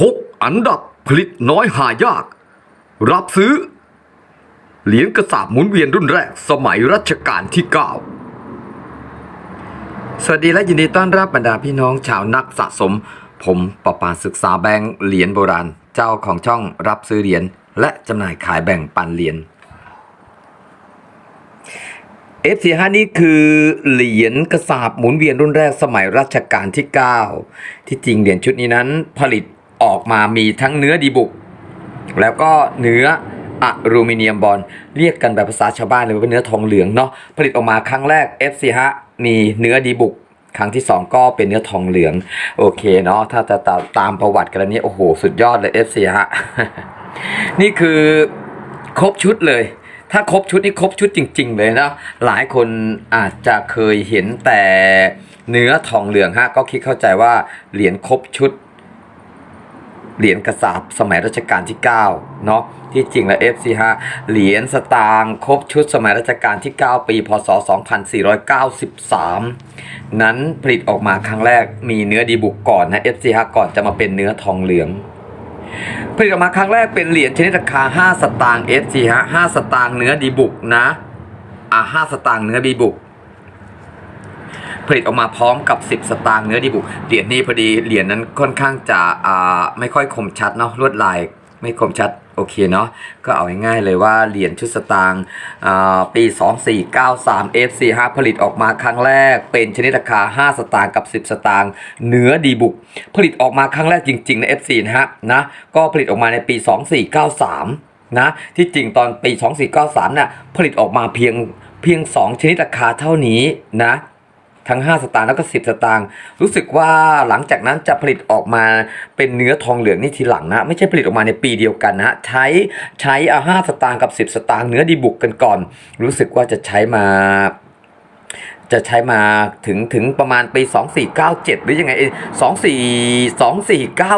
หกอันดับผลิตน้อยหายาก รับซื้อ เหรียญกระสาบหมุนเวียนรุ่นแรกสมัยรัชกาลที่ 9 สวัสดีและยินดีต้อนรับบรรดาพี่น้องชาวนักสะสม ผมประปาศึกษาแบงค์เหรียญโบราณ เจ้าของช่องรับซื้อเหรียญและจำหน่ายขายแบ่งปันเหรียญ F45 นี่คือเหรียญกระสาบหมุนเวียนรุ่นแรกสมัยรัชกาลที่ 9 ที่จริงเหรียญชุดนี้นั้นผลิต ออกมามีทั้งเนื้อดีบุก แล้วก็เนื้ออะลูมิเนียมบอลเรียกกันแบบภาษาชาวบ้านเลยว่าเป็นเนื้อทองเหลืองเนาะผลิตออกมาครั้งแรก F45 มีเนื้อดีบุกครั้งที่ 2 ก็เป็นเนื้อทองเหลือง โอเคเนาะถ้าจะตามตามประวัติกันแล้วนี้โอ้โห สุดยอดเลย F45 นี่คือครบชุดเลย ถ้าครบชุดนี่ครบชุดจริง ๆ เลยนะหลายคนอาจจะเคยเห็นแต่เนื้อทองเหลืองฮะก็คิดเข้าใจว่าเหรียญครบชุด เหรียญกระสาบสมัยรัชกาลที่9เนาะที่จริงแล้ว FC ฮะเหรียญสตางค์ครบชุดสมัยรัชกาลที่ 9 ปี พศ 2493 นั้นผลิตออกมาครั้งแรกมีเนื้อดีบุกก่อนนะ FC ฮะก่อนจะมาเป็นเนื้อทองเหลืองผลิตออกมาครั้งแรกเป็นเหรียญชนิดราคา 5 สตางค์ SG ฮะ5สตางค์เนื้อดีบุกนะอะ5สตางค์เนื้อดีบุก ผลิตออกมาพร้อมกับ 10 สตางค์เนื้อดีบุกเหรียญนี้พอดีเหรียญนั้นค่อนข้างจะอ่าไม่ค่อยคมชัดเนาะลวดลายไม่คมชัดโอเคเนาะก็เอาง่ายๆเลยว่าเหรียญชุดสตางค์อ่าปี 2493 F45 ผลิตออกมาครั้งแรก เป็นชนิดราคา 5 สตางค์กับ 10 สตางค์เนื้อดีบุก ผลิตออกมาครั้งแรกจริงๆใน F4 นะฮะนะก็ผลิตออกมาในปี 2493 นะ ที่จริงตอนปี 2493 น่ะผลิตออกมาเพียงเพียง 2 ชนิดราคาเท่านี้นะ ทั้ง 5 สตางค์แล้วก็ 10 สตางค์รู้สึกว่าหลังจากนั้นจะผลิตออกมาเป็นเนื้อทองเหลืองนี่ทีหลังนะ ไม่ใช่ผลิตออกมาในปีเดียวกันนะใช้ใช้เอา5สตางค์กับ 10 สตางค์เนื้อดีบุกกันก่อน รู้สึกว่าจะใช้มาจะใช้มาถึงถึงประมาณปี 2497 หรือยังไงสองสี่สองสี่เก้า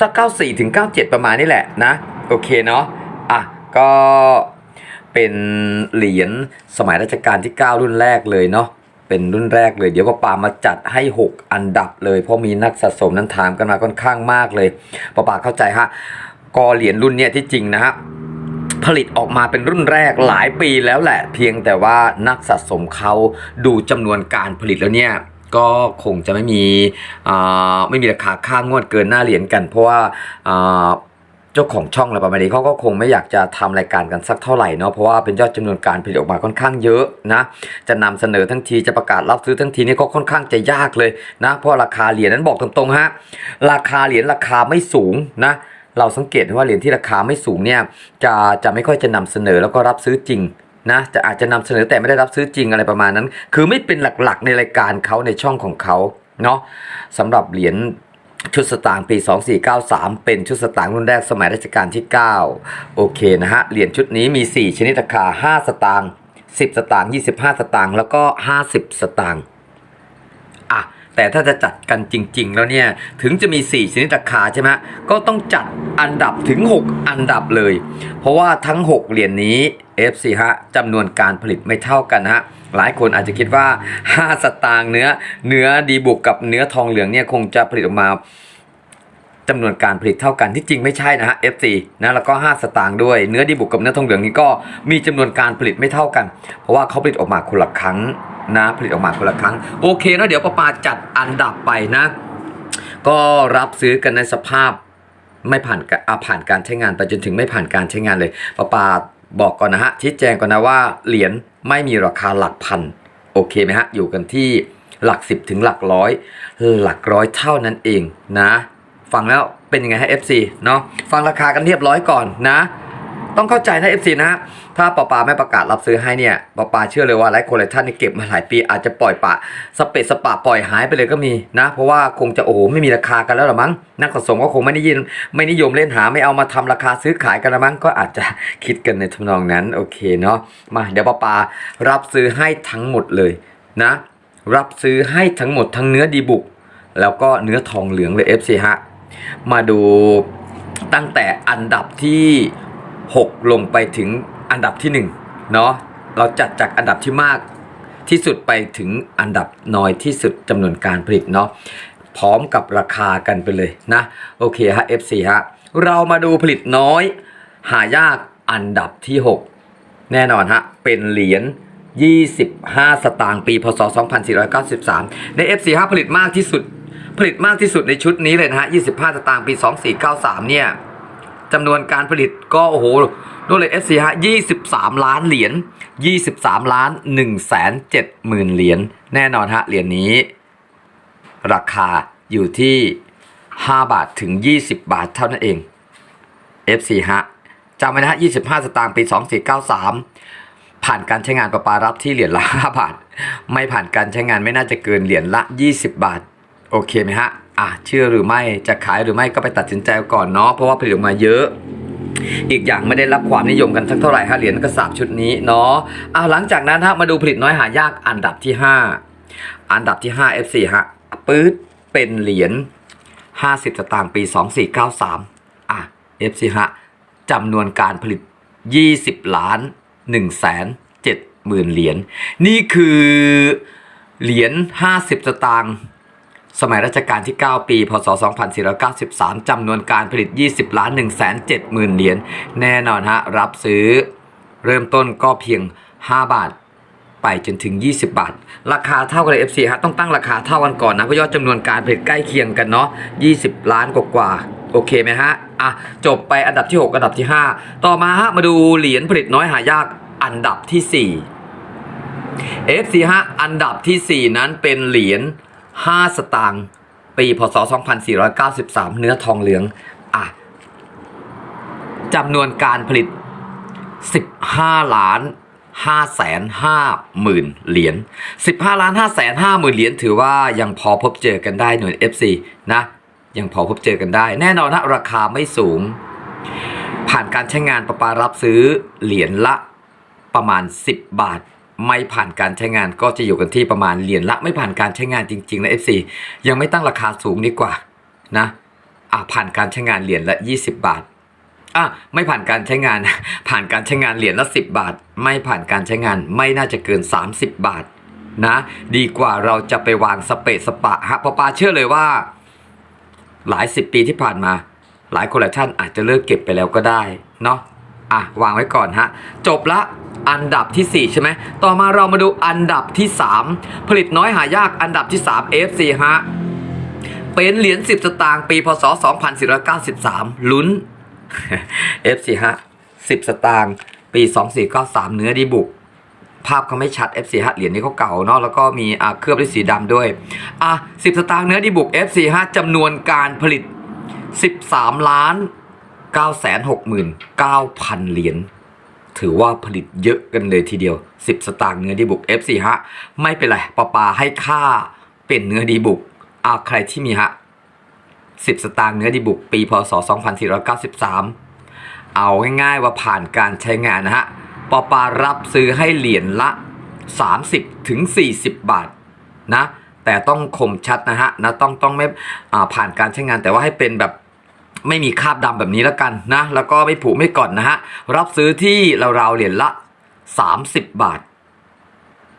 สักเก้าสี่ถึงเก้าเจ็ดประมาณนี้แหละนะ โอเคเนาะอะก็เป็นเหรียญสมัยรัชกาลที่ 9 รุ่นแรกเลยเนาะ เป็นรุ่นแรกเลย เดี๋ยวป้าปามาจัดให้ 6 อันดับเลย เพราะมีนักสะสมนั้นถามกันมาค่อนข้างมากเลยป้าปาเข้าใจฮะก็เหรียญรุ่นเนี้ยที่จริงนะฮะผลิตออกมาเป็นรุ่นแรกหลายปีแล้วแหละ เพียงแต่ว่านักสะสมเขาดูจำนวนการผลิตแล้วเนี่ยก็คงจะไม่มีไม่มีราคาค่างวดเกินหน้าเหรียญกัน เพราะว่า เจ้าของช่องอะไรประมาณนี้เขาก็คงไม่อยากจะทำรายการกันสักเท่าไหร่เนาะเพราะว่าเป็นยอดจำนวนการผลิตออกมาค่อนข้างเยอะนะ จะนำเสนอทั้งทีจะประกาศรับซื้อทั้งทีนี่ก็ค่อนข้างจะยากเลยนะเพราะราคาเหรียญนั้นบอกตรงๆฮะราคาเหรียญราคาไม่สูงนะเราสังเกตว่าเหรียญที่ราคาไม่สูงเนี่ยจะจะไม่ค่อยจะนำเสนอแล้วก็รับซื้อจริงนะจะอาจจะนำเสนอแต่ไม่ได้รับซื้อจริงอะไรประมาณนั้น คือไม่เป็นหลักๆในรายการเขาในช่องของเขาเนาะสำหรับเหรียญ ชุดสตางค์ปี 2493 เป็นชุดสตางค์รุ่นแรกสมัยรัชกาลที่ 9 โอเคนะฮะ เหรียญชุดนี้มี 4 ชนิดราคา 5 สตางค์ 10 สตางค์ 25 สตางค์ แล้วก็ 50 สตางค์อะ แต่ถ้าจะจัดกันจริง ๆ แล้วเนี่ย ถึงจะมี 4 ชนิดราคาใช่ไหม ก็ต้องจัดอันดับถึง 6 อันดับเลย เพราะว่าทั้ง 6 เหรียญนี้ FC ฮะจำนวนการผลิตไม่เท่ากันฮะ หลายคนอาจจะคิดว่า 5 สตางค์เนื้อเนื้อดีบุกกับเนื้อทองเหลืองเนี่ยคงจะผลิตออกมาจำนวนการผลิตเท่ากันที่จริงไม่ใช่นะฮะ FC นะแล้วก็ 5 สตางค์ด้วยเนื้อดีบุกกับเนื้อทองเหลืองนี่ก็มีจำนวนการผลิตไม่เท่ากัน เพราะว่าเขาผลิตออกมาคนละครั้งนะผลิตออกมาคนละครั้ง โอเคนะเดี๋ยวป้าปาจัดอันดับไปนะ ก็รับซื้อกันในสภาพไม่ผ่านกอะผ่านการใช้งานไปจนถึงไม่ผ่านการใช้งานเลยป้าปา บอกก่อนนะฮะชี้แจงก่อนนะว่าเหรียญไม่มีราคาหลักพันโอเคไหมฮะอยู่กันที่หลักสิบถึงหลักร้อย หลักร้อยเท่านั้นเองนะ ฟังแล้วเป็นยังไงฮะ FC เนาะฟังราคากันเรียบร้อยก่อนนะ ต้องเข้าใจนะ FC นะ ถ้าปอปาไม่ประกาศรับซื้อให้เนี่ยปอปาเชื่อเลยว่าหลายคนหลายท่านนี่เก็บมาหลายปีอาจจะปล่อยปะสเปะสปะปล่อยหายไปเลยก็มีนะ เพราะว่าคงจะโอ้โหไม่มีราคากันแล้วหรอมั้งนักสะสมก็คงไม่ได้ยิน ไม่นิยมเล่นหาไม่เอามาทำราคาซื้อขายกันละมั้งก็อาจจะคิดกันในทำนองนั้นโอเคเนาะมาเดี๋ยวปอปารับซื้อให้ทั้งหมดเลยนะ รับซื้อให้ทั้งหมดทั้งเนื้อดีบุก แล้วก็เนื้อทองเหลืองเลย FC ฮะมาดูตั้งแต่อันดับที่ 6 ลงไปถึงอันดับที่1เนาะเราจัดจากอันดับที่มากที่สุดไปถึงอันดับน้อยที่สุดจำนวนการผลิตเนาะพร้อมกับราคากันไปเลยนะ โอเคฮะ FC ฮะ เรามาดูผลิตน้อย หายากอันดับที่ 6 แน่นอนฮะ เป็นเหรียญ25 สตางค์ปี พศ 2493 ใน F45 ผลิตมากที่สุด ผลิตมากที่สุดในชุดนี้เลยนะฮะ 25 สตางค์ปี 2493 เนี่ย จำนวนการผลิตก็โอ้โหนู่นเลย F4 ฮะ23 ล้านเหรียญ 23 ล้าน1แสน7หมื่นเหรียญแน่นอนฮะเหรียญนี้ ราคาอยู่ที่ 5 บาทถึง 20 บาทเท่านั้นเอง F4 ฮะจำไว้นะฮะ 25 สตางค์ปี 2493 ผ่านการใช้งานประปารับที่เหรียญละ 5 บาท ไม่ผ่านการใช้งานไม่น่าจะเกินเหรียญละ 20 บาท โอเคไหมฮะ อะเชื่อหรือไม่จะขายหรือไม่ก็ไปตัดสินใจก่อนเนาะเพราะว่าผลิตออกมาเยอะอีกอย่างไม่ได้รับความนิยมกันสักเท่าไหร่ฮะเหรียญกระสาบชุดนี้เนาะอะหลังจากนั้นฮะมาดูผลิตน้อยหายากอันดับที่ 5 อันดับที่ 5 F4 ฮะปื๊ดเป็นเหรียญ50 สตางค์ปี 2493 อะ F4 ฮะจำนวนการผลิต 20 ล้าน1แสน7หมื่นเหรียญนี่คือเหรียญ50 สตางค์ สมัยรัชกาลที่ 9 ปี พศ 2493 จำนวนการผลิต 20 ล้าน1แสน7หมื่นเหรียญ แน่นอนฮะ รับซื้อเริ่มต้นก็เพียง 5 บาท ไปจนถึง 20 บาท ราคาเท่ากันเลย FC ฮะ ต้องตั้งราคาเท่ากันก่อนนะ เพราะยอดจำนวนการผลิตใกล้เคียงกันเนาะ 20 ล้านกว่าโอเคไหมฮะ อะ จบไปอันดับที่ 6 อันดับที่ 5 ต่อมาฮะ มาดูเหรียญผลิตน้อยหายากอันดับที่4 FC ฮะ อันดับที่ 4 นั้นเป็นเหรียญ 5 สตางค์ปีพศ 2493 เนื้อทองเหลืองอะจำนวนการผลิต 15 ล้าน5แสน5หมื่นเหรียญ15ล้าน5แสน5หมื่นเหรียญถือว่ายังพอพบเจอกันได้หน่วย FC นะ ยังพอพบเจอกันได้ แน่นอนนะราคาไม่สูง ผ่านการใช้งานประปารับซื้อเหรียญละประมาณ 10 บาท ไม่ผ่านการใช้งานก็จะอยู่กันที่ประมาณเหรียญละไม่ผ่านการใช้งานจริงๆนะ FC ยังไม่ตั้งราคาสูงดีกว่านะอะผ่านการใช้งานเหรียญละ 20 บาทอะไม่ผ่านการใช้งาน ผ่านการใช้งานเหรียญละ 10 บาท ไม่ผ่านการใช้งานไม่น่าจะเกิน 30 บาทนะดีกว่าเราจะไปวางสเปะสปะฮะเพราะปาเชื่อเลยว่า หลายสิบปีที่ผ่านมา หลายคนหลายท่านอาจจะเลิกเก็บไปแล้วก็ได้เนาะอะวางไว้ก่อนฮะ จบละ อันดับที่ 4 ใช่ไหม ต่อมาเรามาดูอันดับที่ 3 ผลิตน้อยหายากอันดับที่ 3 FC ฮะ เป็นเหรียญ10 สตางค์ปีพศ 2493 ลุ้น F4 ฮะ10 สตางค์ปี 2493 เนื้อดีบุก ภาพเขาไม่ชัด F4 ฮะเหรียญนี้เขาเก่าเนาะแล้วก็มีอ่าเคลือบด้วยสีดำด้วย อะ 10 สตางค์เนื้อดีบุก F4 ฮะจำนวนการผลิต 13 ล้าน9 6 9 0 0 0 เหรียญ ถือว่าผลิตเยอะกันเลยทีเดียว 10 สตางค์เนื้อดีบุก F4 ฮะ ไม่เป็นไรปาปาให้ค่าเป็นเนื้อดีบุกอาใครที่มีฮะ 10 สตางค์เนื้อดีบุก ปีพศ 2493 เอาง่ายๆว่าผ่านการใช้งานนะฮะปอปารับซื้อให้เหรียญละ 30ถึง40 บาทนะ แต่ต้องคมชัดนะฮะนะต้องต้องไม่ผ่านการใช้งานแต่ว่าให้เป็นแบบ ไม่มีคราบดำแบบนี้แล้วกันนะ แล้วก็ไม่ผุไม่ก่อนนะฮะ รับซื้อที่ราวๆเหรียญละ 30 บาท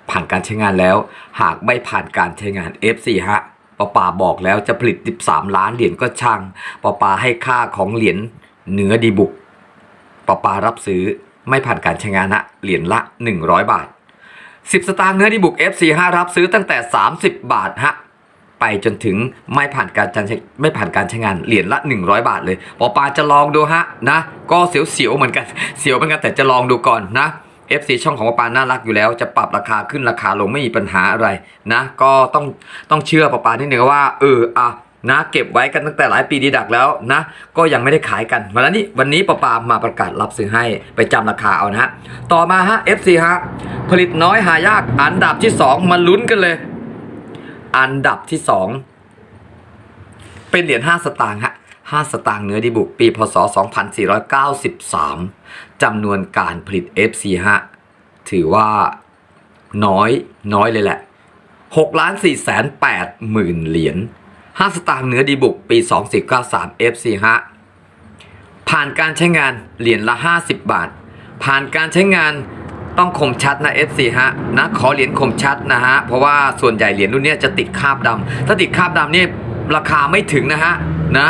ผ่านการใช้งานแล้ว หากไม่ผ่านการใช้งาน F4 ฮะปอปาบอกแล้วจะผลิต 13 ล้านเหรียญก็ช่างปอปาให้ค่าของเหรียญเนื้อดีบุกปอปารับซื้อไม่ผ่านการใช้งานฮะเหรียญละ 100 บาท 10 สตางค์เนื้อดีบุก F45 รับซื้อตั้งแต่ 30 บาทฮะ ไปจนถึงไม่ผ่านการใช้ไม่ผ่านการใช้งานเหรียญละ 100 บาทเลยปอปาจะลองดูฮะนะก็เสียวๆเหมือนกันเสียวเหมือนกันแต่จะลองดูก่อนนะ FC ช่องของปอปาน่ารักอยู่แล้ว จะปรับราคาขึ้นราคาลงไม่มีปัญหาอะไรนะ ก็ต้องต้องเชื่อปอปานิดนึงว่าเอออะนะเก็บไว้กันตั้งแต่หลายปีดีดักแล้วนะ ก็ยังไม่ได้ขายกันวันนี้วันนี้ปอปามาประกาศรับซื้อให้ไปจำราคาเอานะฮะต่อมาฮะ FC ฮะผลิตน้อยหายากอันดับที่ 2 มาลุ้นกันเลย อันดับที่2เป็นเหรียญ5สตางค์ฮะ5สตางค์เนื้อดีบุกปีพศ 2493จำนวนการผลิต FC ฮะถือว่าน้อยน้อยเลยแหละ6ล้าน4แสน8หมื่นเหรียญ5สตางค์เนื้อดีบุกปี 2493 FC ฮะผ่านการใช้งานเหรียญละ 50 บาท ผ่านการใช้งาน ต้องคมชัดนะ FC ฮะนะขอเหรียญคมชัดนะฮะเพราะว่าส่วนใหญ่เหรียญรุ่นเนี้ยจะติดคาบดำถ้าติดคาบดำนี่ราคาไม่ถึงนะฮะนะ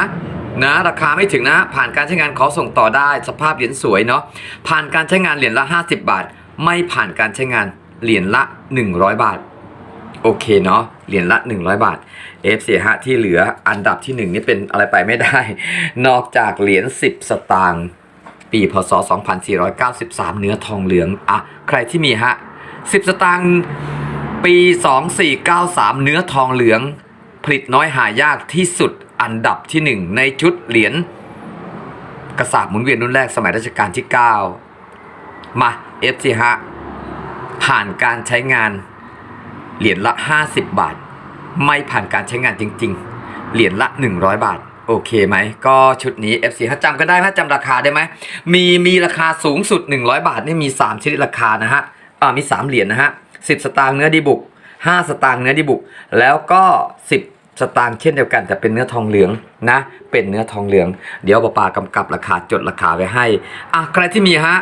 นะราคาไม่ถึงนะ ผ่านการใช้งานขอส่งต่อได้สภาพเหรียญสวยเนาะผ่านการใช้งานเหรียญละ 50 บาท ไม่ผ่านการใช้งานเหรียญละ 100 บาทโอเคเนาะเหรียญละ 100 บาท F4 ฮะที่เหลืออันดับที่ 1 นี่เป็นอะไรไปไม่ได้ นอกจากเหรียญ10 สตางค์ ปีพศ 2493 เนื้อทองเหลืองอะใครที่มีฮะ 10 สตางค์ปี 2493 เนื้อทองเหลือง ผลิตน้อยหายากที่สุดอันดับที่ 1 ในชุดเหรียญกระสาบหมุนเวียนรุ่นแรกสมัยรัชกาลที่ 9 มา F4 ฮะ ผ่านการใช้งานเหรียญละ 50 บาท ไม่ผ่านการใช้งานจริง ๆ เหรียญละ 100 บาท โอเคไหมก็ชุดนี้ FC ถ้าจำก็ได้ถ้าจำราคาได้ไหมมีมีราคาสูงสุด 100 บาทนี่มี 3 ชนิดราคานะฮะอ่ามี 3 เหรียญนะฮะ10 สตางค์เนื้อดีบุก 5 สตางค์เนื้อดีบุก แล้วก็ 10 สตางค์เช่นเดียวกัน แต่เป็นเนื้อทองเหลืองนะ เป็นเนื้อทองเหลือง เดี๋ยวป้าปากำกับราคาจดราคาไว้ให้อะใครที่มีฮะ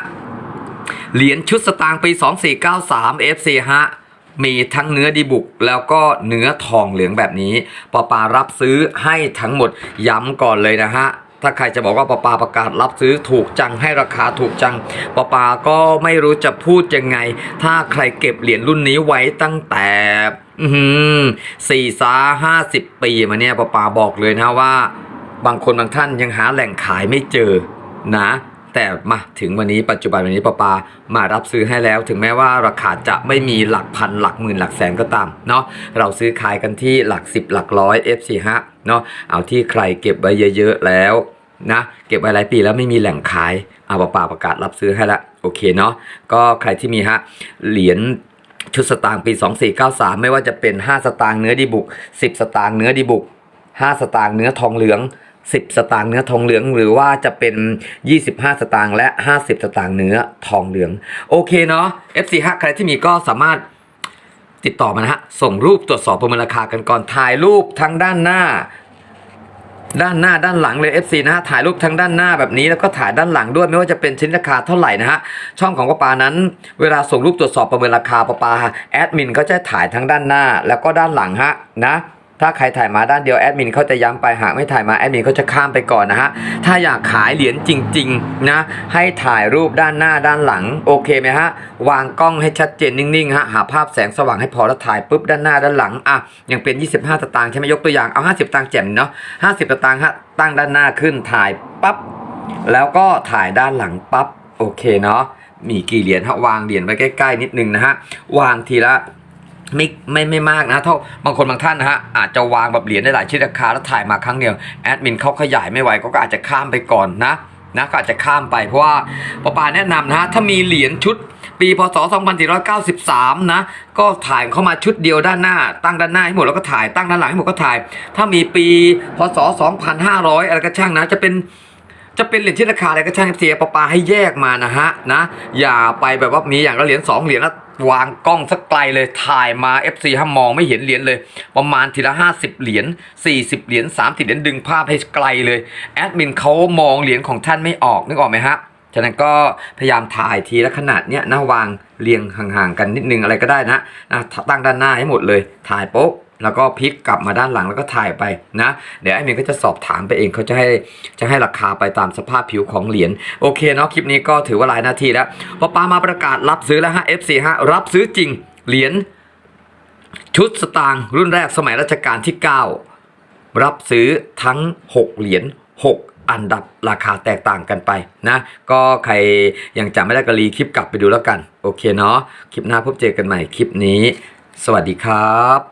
เหรียญชุดสตางค์ปี 2493 FC ฮะ มีทั้งเนื้อดีบุกแล้วก็เนื้อทองเหลืองแบบนี้ปอปารับซื้อให้ทั้งหมดย้ำก่อนเลยนะฮะถ้าใครจะบอกว่าปอปาประกาศรับซื้อถูกจังให้ราคาถูกจังปอปาก็ไม่รู้จะพูดยังไง ถ้าใครเก็บเหรียญรุ่นนี้ไว้ตั้งแต่สี่สาห้าสิบปีมาเนี่ยปอปาบอกเลยนะว่า บางคนบางท่านยังหาแหล่งขายไม่เจอนะ แต่มาถึงวันนี้ปัจจุบันวันนี้ปปามารับซื้อให้แล้ว ถึงแม้ว่าราคาจะไม่มีหลักพันหลักหมื่นหลักแสนก็ตามเนาะเราซื้อขายกันที่หลักสิบหลักร้อย F45 เนาะเอาที่ใครเก็บไว้เยอะๆแล้วนะเก็บไว้หลายปีแล้วไม่มีแหล่งขายเอาปปาประกาศรับซื้อให้ละโอเคเนาะก็ใครที่มีฮะเหรียญชุดสตางค์ปี 2493 ไม่ว่าจะเป็น 5 สตางค์เนื้อดีบุก 10 สตางค์เนื้อดีบุก 5 สตางค์เนื้อทองเหลือง 10 สตางค์เนื้อทองเหลือง หรือว่าจะเป็น 25 สตางค์และ 50 สตางค์เนื้อทองเหลือง โอเคเนาะ FC5 ใครที่มีก็สามารถติดต่อมานะฮะ ส่งรูปตรวจสอบประเมินราคากันก่อนถ่ายรูปทั้งด้านหน้า ด้านหน้าด้านหลังเลย FC นะฮะถ่ายรูปทั้งด้านหน้าแบบนี้แล้วก็ถ่ายด้านหลังด้วยไม่ว่าจะเป็นชิ้นราคาเท่าไหร่นะฮะช่องของป้าปานั้น เวลาส่งรูปตรวจสอบประเมินราคาป้าปาแอดมินก็จะถ่ายทั้งด้านหน้า แล้วก็ด้านหลังฮะนะ ถ้าใครถ่ายมาด้านเดียวแอดมินเขาจะย้ำไปหากไม่ถ่ายมาแอดมินเขาจะข้ามไปก่อนนะฮะถ้าอยากขายเหรียญจริงๆนะให้ถ่ายรูปด้านหน้าด้านหลังโอเคไหมฮะวางกล้องให้ชัดเจนนิ่งๆฮะหาภาพแสงสว่างให้พอแล้วถ่ายปุ๊บด้านหน้าด้านหลังอะยังเป็น 25 สตางค์ใช่ไหมยกตัวอย่างเอา 50สตางค์แจ่มเนาะ50 สตางค์ฮะตั้งด้านหน้าขึ้นถ่ายปั๊บแล้วก็ถ่ายด้านหลังปั๊บโอเคเนาะมีกี่เหรียญฮะวางเหรียญไว้ใกล้ๆนิดนึงนะฮะวางทีละ ไม่ไม่ไม่มากนะเท่าบางคนบางท่านนะฮะอาจจะวางแบบเหรียญได้หลายชิ้นราคาแล้วถ่ายมาครั้งเดียวแอดมินเขาขยายไม่ไหวก็อาจจะข้ามไปก่อนนะนะก็อาจจะข้ามไปเพราะว่าปอปาแนะนำนะฮะถ้ามีเหรียญชุดปีพศ 2493 นะ ก็ถ่ายเข้ามาชุดเดียวด้านหน้า ตั้งด้านหน้าให้หมดแล้วก็ถ่ายตั้งด้านหลังให้หมดก็ถ่าย ถ้ามีปีพศ 2500 อะไรก็ช่างนะจะเป็น จะเป็นเหรียญที่ราคาอะไรก็ช่างเสียปะปาให้แยกมานะฮะนะ อย่าไปแบบว่ามีอย่างละเหรียญสองเหรียญแล้ววางกล้องสักไกลเลยถ่ายมา FC ห้ามองไม่เห็นเหรียญเลย ประมาณทีละ 50 เหรียญ40 เหรียญ30 เหรียญดึงภาพให้ไกลเลยแอดมินเขามองเหรียญของท่านไม่ออกนึกออกไหมฮะฉะนั้นก็พยายามถ่ายทีละขนาดเนี้ยนะวางเรียงห่างๆกันนิดนึงอะไรก็ได้นะนะตั้งด้านหน้าให้หมดเลย ถ่ายโป๊ะ แล้วก็พลิกกลับมาด้านหลังแล้วก็ถ่ายไปนะ เดี๋ยวไอ้เมนก็จะสอบถามไปเองเขาจะให้จะให้ราคาไปตามสภาพผิวของเหรียญโอเคเนาะคลิปนี้ก็ถือว่าหลายนาทีแล้วพอปามาประกาศรับซื้อแล้วฮะ FC ฮะรับซื้อจริงเหรียญชุดสตางค์รุ่นแรกสมัยรัชกาลที่ 9 รับซื้อทั้ง 6 เหรียญ6อันดับราคาแตกต่างกันไปนะ ก็ใครยังจำไม่ได้ก็รีคลิปกลับไปดูแล้วกัน โอเคเนาะคลิปหน้าพบเจอกันใหม่คลิปนี้ สวัสดีครับ